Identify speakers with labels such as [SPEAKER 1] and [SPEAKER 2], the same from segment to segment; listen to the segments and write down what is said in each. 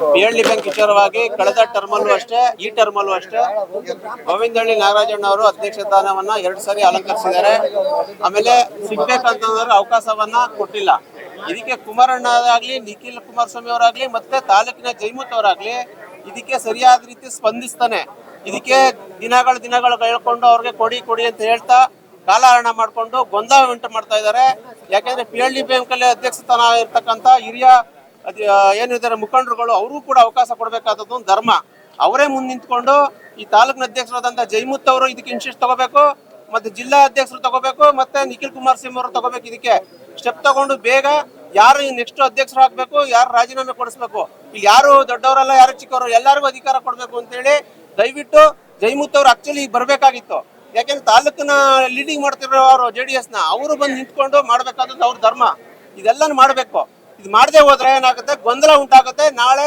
[SPEAKER 1] PLD bank ವಿಚಾರವಾಗಿ ಕಳೆದ ಟರ್ಮಲ್ಲೂ ಅಷ್ಟೇ, ಈ ಟರ್ಮಲ್ಲೂ ಅಷ್ಟೇ, ಗೋವಿಂದಹಳ್ಳಿ ನಾಗರಾಜಣ್ಣ ಅವರು ಅಧ್ಯಕ್ಷ ಸ್ಥಾನವನ್ನ ಎರಡು ಸಾರಿ ಅಲಂಕರಿಸಿದ್ದಾರೆ. ಆಮೇಲೆ ಸಿಗ್ಬೇಕಂತಂದ್ರೆ ಅವಕಾಶವನ್ನ ಕೊಟ್ಟಿಲ್ಲ. ಇದಕ್ಕೆ ಕುಮಾರಣ್ಣ ಆಗ್ಲಿ ನಿಖಿಲ್ ಕುಮಾರಸ್ವಾಮಿ ಅವರಾಗ್ಲಿ, ಮತ್ತೆ ತಾಲೂಕಿನ ಜೈಮುತ್ ಅವರಾಗ್ಲಿ, ಇದಕ್ಕೆ ಸರಿಯಾದ ರೀತಿ ಸ್ಪಂದಿಸ್ತಾನೆ. ಇದಕ್ಕೆ ದಿನಗಳ ದಿನಗಳು ಹೇಳ್ಕೊಂಡು ಅವ್ರಿಗೆ ಕೊಡಿ ಕೊಡಿ ಅಂತ ಹೇಳ್ತಾ ಕಾಲಹರಣ ಮಾಡ್ಕೊಂಡು ಗೊಂದಲ ಉಂಟು ಮಾಡ್ತಾ ಇದ್ದಾರೆ. ಯಾಕಂದ್ರೆ ಪಿ ಎಲ್ ಡಿ ಬ್ಯಾಂಕ್ ಅಲ್ಲಿ ಅಧ್ಯಕ್ಷ ಸ್ಥಾನ ಇರ್ತಕ್ಕಂಥ ಹಿರಿಯ ಅದ್ ಏನಿದ್ದಾರೆ ಮುಖಂಡರುಗಳು ಅವರು ಕೂಡ ಅವಕಾಶ ಕೊಡಬೇಕಾದದ್ದು ಒಂದು ಧರ್ಮ. ಅವರೇ ಮುಂದೆ ನಿಂತ್ಕೊಂಡು ಈ ತಾಲೂಕಿನ ಅಧ್ಯಕ್ಷರಾದಂಥ ಜೈಮುತ್ ಅವರು ಇದಕ್ಕೆ ಇನ್ಶಿಸ್ಟ್ ತಗೋಬೇಕು, ಮತ್ತೆ ಜಿಲ್ಲಾ ಅಧ್ಯಕ್ಷರು ತಗೋಬೇಕು, ಮತ್ತೆ ನಿಖಿಲ್ ಕುಮಾರ್ ಸಿಂಗ್ ಅವರು ತಗೋಬೇಕು ಇದಕ್ಕೆ. ಸ್ಟೆಪ್ ತಗೊಂಡು ಬೇಗ ಯಾರು ನೆಕ್ಸ್ಟ್ ಅಧ್ಯಕ್ಷರು ಹಾಕ್ಬೇಕು ಯಾರು ರಾಜೀನಾಮೆ ಕೊಡಿಸ್ಬೇಕು. ಇಲ್ಲಿ ಯಾರು ದೊಡ್ಡವರಲ್ಲ, ಯಾರು ಚಿಕ್ಕವರು, ಎಲ್ಲರಿಗೂ ಅಧಿಕಾರ ಕೊಡಬೇಕು ಅಂತೇಳಿ ದಯವಿಟ್ಟು ಜೈಮುತ್ ಅವರು ಆಕ್ಚುಲಿ ಬರಬೇಕಾಗಿತ್ತು. ಯಾಕೆಂದ್ರೆ ತಾಲೂಕಿನ ಲೀಡಿಂಗ್ ಮಾಡ್ತಿರೋ ಅವರು ಜೆ ಡಿ ಎಸ್ನ? ಅವರು ಬಂದು ನಿಂತ್ಕೊಂಡು ಮಾಡ್ಬೇಕಾದದ್ದು ಅವ್ರ ಧರ್ಮ. ಇದೆಲ್ಲನೂ ಮಾಡಬೇಕು. ಇದು ಮಾಡದೆ ಹೋದ್ರೆ ಏನಾಗುತ್ತೆ? ಗೊಂದಲ ಉಂಟಾಗುತ್ತೆ. ನಾಳೆ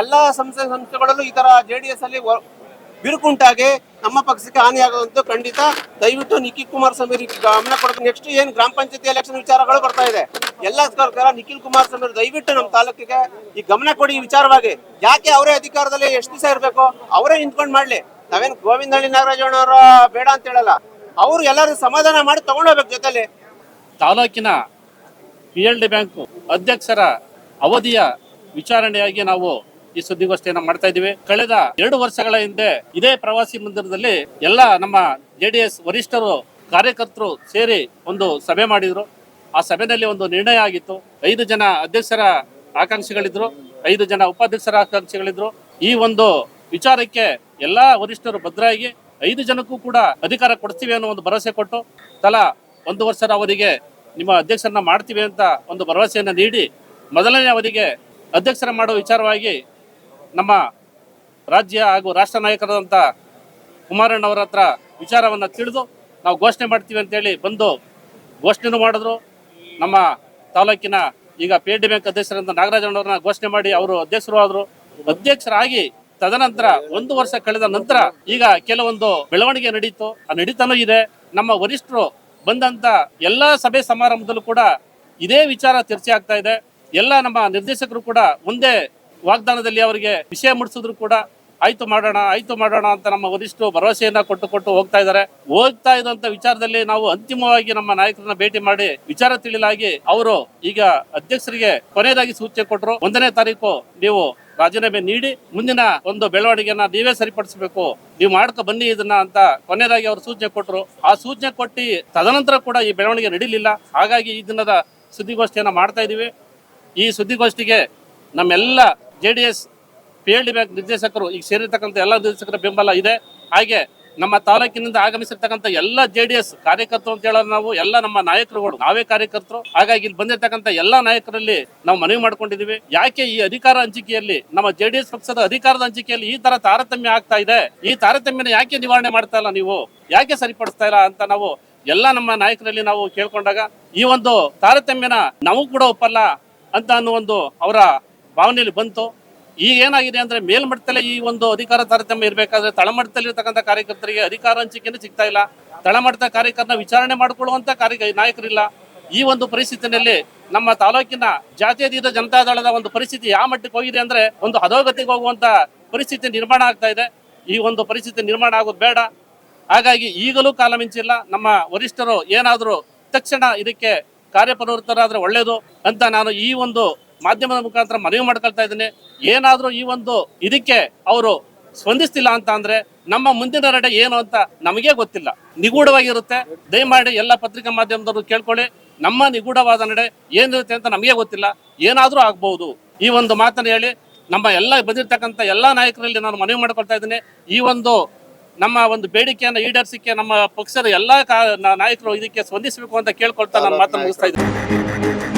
[SPEAKER 1] ಎಲ್ಲಾ ಸಂಸ್ಥೆ ಸಂಸ್ಥೆಗಳಲ್ಲೂ ಈ ತರ ಜೆ ಡಿ ಎಸ್ ಅಲ್ಲಿ ಬಿರುಕುಂಟಾಗಿ ನಮ್ಮ ಪಕ್ಷಕ್ಕೆ ಹಾನಿ ಆಗೋದಂತೂ ಖಂಡಿತ ದಯವಿಟ್ಟು ನಿಖಿಲ್ ಕುಮಾರಸ್ವಾಮಿ ಗಮನ ಕೊಡ್ತೀನಿ ನೆಕ್ಸ್ಟ್ ಏನ್ ಗ್ರಾಮ ಪಂಚಾಯತಿ ಎಲೆಕ್ಷನ್ ವಿಚಾರಗಳು ಬರ್ತಾ ಇದೆ. ಎಲ್ಲ ಸರ್ಕಾರ ನಿಖಿಲ್ ಕುಮಾರಸ್ವಾಮಿ ದಯವಿಟ್ಟು ನಮ್ಮ ತಾಲೂಕಿಗೆ ಈ ಗಮನ ಕೊಡಿ ಈ ವಿಚಾರವಾಗಿ. ಯಾಕೆ ಅವರೇ ಅಧಿಕಾರದಲ್ಲಿ ಎಷ್ಟು ದಿವಸ ಇರಬೇಕು? ಅವರೇ ನಿಂತ್ಕೊಂಡು ಮಾಡ್ಲಿ. ನಾವೇನ್ ಗೋವಿಂದಹಳ್ಳಿ ನಾಗರಾಜಣ್ಣ ಅವರ ಬೇಡ ಅಂತ ಹೇಳಲ್ಲ. ಅವರು ಎಲ್ಲರೂ ಸಮಾಧಾನ ಮಾಡಿ ತಗೊಂಡೋಗ್ಬೇಕು ಜೊತೆಲಿ.
[SPEAKER 2] ತಾಲೂಕಿನ ಪಿ ಎಲ್ ಡಿ ಬ್ಯಾಂಕು ಅಧ್ಯಕ್ಷರ ಅವಧಿಯ ವಿಚಾರಣೆಯಾಗಿ ನಾವು ಈ ಸುದ್ದಿಗೋಷ್ಠಿಯನ್ನು ಮಾಡ್ತಾ ಇದ್ದೀವಿ. ಕಳೆದ ಎರಡು ವರ್ಷಗಳ ಹಿಂದೆ ಇದೇ ಪ್ರವಾಸಿ ಮಂದಿರದಲ್ಲಿ ಎಲ್ಲ ನಮ್ಮ ಜೆ ಡಿ ಎಸ್ ವರಿಷ್ಠರು, ಕಾರ್ಯಕರ್ತರು ಸೇರಿ ಒಂದು ಸಭೆ ಮಾಡಿದ್ರು. ಆ ಸಭೆಯಲ್ಲಿ ಒಂದು ನಿರ್ಣಯ ಆಗಿತ್ತು. ಐದು ಜನ ಅಧ್ಯಕ್ಷರ ಆಕಾಂಕ್ಷಿಗಳಿದ್ರು, ಐದು ಜನ ಉಪಾಧ್ಯಕ್ಷರ ಆಕಾಂಕ್ಷಿಗಳಿದ್ರು. ಈ ಒಂದು ವಿಚಾರಕ್ಕೆ ಎಲ್ಲಾ ವರಿಷ್ಠರು ಭದ್ರಾಗಿ ಐದು ಜನಕ್ಕೂ ಕೂಡ ಅಧಿಕಾರ ಕೊಡ್ತೀವಿ ಅನ್ನೋ ಒಂದು ಭರವಸೆ ಕೊಟ್ಟು ತಲಾ ಒಂದು ವರ್ಷದ ಅವಧಿಗೆ ನಿಮ್ಮ ಅಧ್ಯಕ್ಷರನ್ನ ಮಾಡ್ತೀವಿ ಅಂತ ಒಂದು ಭರವಸೆಯನ್ನು ನೀಡಿ ಮೊದಲನೇ ಅವಧಿಗೆ ಅಧ್ಯಕ್ಷರ ಮಾಡೋ ವಿಚಾರವಾಗಿ ನಮ್ಮ ರಾಜ್ಯ ಹಾಗೂ ರಾಷ್ಟ್ರ ನಾಯಕರಾದಂಥ ಕುಮಾರಣ್ಣವರ ಹತ್ರ ವಿಚಾರವನ್ನು ತಿಳಿದು ನಾವು ಘೋಷಣೆ ಮಾಡ್ತೀವಿ ಅಂತೇಳಿ ಬಂದು ಘೋಷಣೆನೂ ಮಾಡಿದ್ರು. ನಮ್ಮ ತಾಲೂಕಿನ ಈಗ ಪಿ ಡಿ ಬ್ಯಾಂಕ್ ಅಧ್ಯಕ್ಷರಂತ ನಾಗರಾಜಣ್ಣವ್ರನ್ನ ಘೋಷಣೆ ಮಾಡಿ ಅವರು ಅಧ್ಯಕ್ಷರು ಆದರು. ಅಧ್ಯಕ್ಷರಾಗಿ ತದನಂತರ ಒಂದು ವರ್ಷ ಕಳೆದ ನಂತರ ಈಗ ಕೆಲವೊಂದು ಬೆಳವಣಿಗೆ ನಡೀತು. ಆ ನಡೀತಾನೂ ಇದೆ. ನಮ್ಮ ವರಿಷ್ಠರು ಬಂದಂತ ಎಲ್ಲ ಸಭೆ ಸಮಾರಂಭದಲ್ಲೂ ಕೂಡ ಇದೇ ವಿಚಾರ ಚರ್ಚೆ ಆಗ್ತಾ ಇದೆ. ಎಲ್ಲ ನಮ್ಮ ನಿರ್ದೇಶಕರು ಕೂಡ ಒಂದೇ ವಾಗ್ದಾನದಲ್ಲಿ ಅವರಿಗೆ ವಿಷಯ ಮುಡಿಸಿದ್ರು ಕೂಡ ಆಯ್ತು ಮಾಡೋಣ ಆಯ್ತು ಮಾಡೋಣ ಅಂತ ನಮ್ಮ ವರಿಷ್ಠರು ಭರವಸೆಯನ್ನ ಕೊಟ್ಟು ಕೊಟ್ಟು ಹೋಗ್ತಾ ಇದ್ದಾರೆ. ಹೋಗ್ತಾ ಇದ್ದಂತ ವಿಚಾರದಲ್ಲಿ ನಾವು ಅಂತಿಮವಾಗಿ ನಮ್ಮ ನಾಯಕರನ್ನ ಭೇಟಿ ಮಾಡಿ ವಿಚಾರ ತಿಳಿಲಾಗಿ ಅವರು ಈಗ ಅಧ್ಯಕ್ಷರಿಗೆ ಕೊನೆಯದಾಗಿ ಸೂಚನೆ ಕೊಟ್ಟರು ಒಂದನೇ ತಾರೀಕು ನೀವು ರಾಜೀನಾಮೆ ನೀಡಿ ಮುಂದಿನ ಒಂದು ಬೆಳವಣಿಗೆಯನ್ನ ನೀವೇ ಸರಿಪಡಿಸಬೇಕು. ನೀವು ಮಾಡ್ಕೊ ಬನ್ನಿ ಇದನ್ನ ಅಂತ ಕೊನೆಯದಾಗಿ ಅವರು ಸೂಚನೆ ಕೊಟ್ಟರು ಆ ಸೂಚನೆ ಕೊಟ್ಟು ತದನಂತರ ಕೂಡ ಈ ಬೆಳವಣಿಗೆ ನಡೀಲಿಲ್ಲ. ಹಾಗಾಗಿ ಈ ದಿನದ ಸುದ್ದಿಗೋಷ್ಠಿಯನ್ನ ಮಾಡ್ತಾ ಇದೀವಿ. ಈ ಸುದ್ದಿಗೋಷ್ಠಿಗೆ ನಮ್ಮೆಲ್ಲ J D S, P L D bank ನಿರ್ದೇಶಕರು, ಈಗ ಸೇರಿರ್ತಕ್ಕಂಥ ಎಲ್ಲ ನಿರ್ದೇಶಕರ ಬೆಂಬಲ ಇದೆ. ಹಾಗೆ ನಮ್ಮ ತಾಲೂಕಿನಿಂದ ಆಗಮಿಸಿರ್ತಕ್ಕಂಥ ಎಲ್ಲ ಜೆ ಡಿ ಎಸ್ ಕಾರ್ಯಕರ್ತರು ಅಂತ ಹೇಳೋದು ನಾವು, ಎಲ್ಲ ನಮ್ಮ ನಾಯಕರುಗಳು, ನಾವೇ ಕಾರ್ಯಕರ್ತರು. ಹಾಗಾಗಿ ಇಲ್ಲಿ ಬಂದಿರತಕ್ಕಂಥ ಎಲ್ಲ ನಾಯಕರಲ್ಲಿ ನಾವು ಮನವಿ ಮಾಡ್ಕೊಂಡಿದೀವಿ ಯಾಕೆ ಈ ಅಧಿಕಾರ ಹಂಚಿಕೆಯಲ್ಲಿ, ನಮ್ಮ ಜೆ ಡಿ ಎಸ್ ಪಕ್ಷದ ಅಧಿಕಾರದ ಹಂಚಿಕೆಯಲ್ಲಿ ಈ ತರ ತಾರತಮ್ಯ ಆಗ್ತಾ ಇದೆ? ಈ ತಾರತಮ್ಯನ ಯಾಕೆ ನಿವಾರಣೆ ಮಾಡ್ತಾ ಇಲ್ಲ ನೀವು? ಯಾಕೆ ಸರಿಪಡಿಸ್ತಾ ಇಲ್ಲ ಅಂತ ನಾವು ಎಲ್ಲ ನಮ್ಮ ನಾಯಕರಲ್ಲಿ ನಾವು ಕೇಳ್ಕೊಂಡಾಗ, ಈ ಒಂದು ತಾರತಮ್ಯನ ನಾವು ಕೂಡ ಒಪ್ಪಲ್ಲ ಅಂತ ಅನ್ನೋ ಒಂದು ಅವರ ಭಾವನೆಯಲ್ಲಿ ಬಂತು. ಈಗ ಏನಾಗಿದೆ ಅಂದ್ರೆ ಮೇಲ್ಮಟ್ಟದಲ್ಲಿ ಈ ಒಂದು ಅಧಿಕಾರ ತಾರತಮ್ಯ ಇರಬೇಕಾದ್ರೆ ತಳಮಟ್ಟದಲ್ಲಿ ಇರತಕ್ಕಂಥ ಕಾರ್ಯಕರ್ತರಿಗೆ ಅಧಿಕಾರ ಹಂಚಿಕೆನೇ ಸಿಗ್ತಾ ಇಲ್ಲ. ತಳಮಟ್ಟದ ಕಾರ್ಯಕರ್ತನ ವಿಚಾರಣೆ ಮಾಡಿಕೊಳ್ಳುವಂತ ಕಾರ್ಯ ನಾಯಕರಿಲ್ಲ. ಈ ಒಂದು ಪರಿಸ್ಥಿತಿನಲ್ಲಿ ನಮ್ಮ ತಾಲೂಕಿನ ಜಾತ್ಯತೀತ ಜನತಾದಳದ ಒಂದು ಪರಿಸ್ಥಿತಿ ಯಾವ ಮಟ್ಟಕ್ಕೆ ಹೋಗಿದೆ ಅಂದ್ರೆ ಒಂದು ಅಧೋಗತಿಗೆ ಹೋಗುವಂತ ಪರಿಸ್ಥಿತಿ ನಿರ್ಮಾಣ ಆಗ್ತಾ ಇದೆ. ಈ ಒಂದು ಪರಿಸ್ಥಿತಿ ನಿರ್ಮಾಣ ಆಗೋದು ಬೇಡ. ಹಾಗಾಗಿ ಈಗಲೂ ಕಾಲ ಮಿಂಚಿಲ್ಲ. ನಮ್ಮ ವರಿಷ್ಠರು ಏನಾದರೂ ತಕ್ಷಣ ಇದಕ್ಕೆ ಕಾರ್ಯಪ್ರವೃತ್ತರಾದ್ರೆ ಒಳ್ಳೇದು ಅಂತ ನಾನು ಈ ಒಂದು ಮಾಧ್ಯಮದ ಮುಖಾಂತರ ಮನವಿ ಮಾಡ್ಕೊಳ್ತಾ ಇದ್ದೀನಿ. ಏನಾದರೂ ಈ ಒಂದು ಇದಕ್ಕೆ ಅವರು ಸ್ಪಂದಿಸ್ತಿಲ್ಲ ಅಂತ ಅಂದ್ರೆ ನಮ್ಮ ಮುಂದಿನ ನಡೆ ಏನು ಅಂತ ನಮಗೆ ಗೊತ್ತಿಲ್ಲ. ನಿಗೂಢವಾಗಿರುತ್ತೆ. ದಯಮಾಡಿ ಎಲ್ಲ ಪತ್ರಿಕಾ ಮಾಧ್ಯಮದವರು ಕೇಳ್ಕೊಳ್ಳಿ. ನಮ್ಮ ನಿಗೂಢವಾದ ನಡೆ ಏನಿರುತ್ತೆ ಅಂತ ನಮಗೆ ಗೊತ್ತಿಲ್ಲ. ಏನಾದರೂ ಆಗ್ಬಹುದು ಈ ಒಂದು ಮಾತನ್ನು ಹೇಳಿ ನಮ್ಮ ಎಲ್ಲ ಬಂದಿರ್ತಕ್ಕಂಥ ಎಲ್ಲ ನಾಯಕರಲ್ಲಿ ನಾನು ಮನವಿ ಮಾಡ್ಕೊಳ್ತಾ ಇದ್ದೀನಿ. ಈ ಒಂದು ನಮ್ಮ ಒಂದು ಬೇಡಿಕೆಯನ್ನು ಈಡೇರಿಸಿಕೆ ನಮ್ಮ ಪಕ್ಷದ ಎಲ್ಲ ನಾಯಕರು ಇದಕ್ಕೆ ಸ್ಪಂದಿಸಬೇಕು ಅಂತ ಕೇಳ್ಕೊಳ್ತಾ ನಾನು ಮಾತನ್ನು ಮುಗಿಸ್ತಾ ಇದ್ದೀನಿ.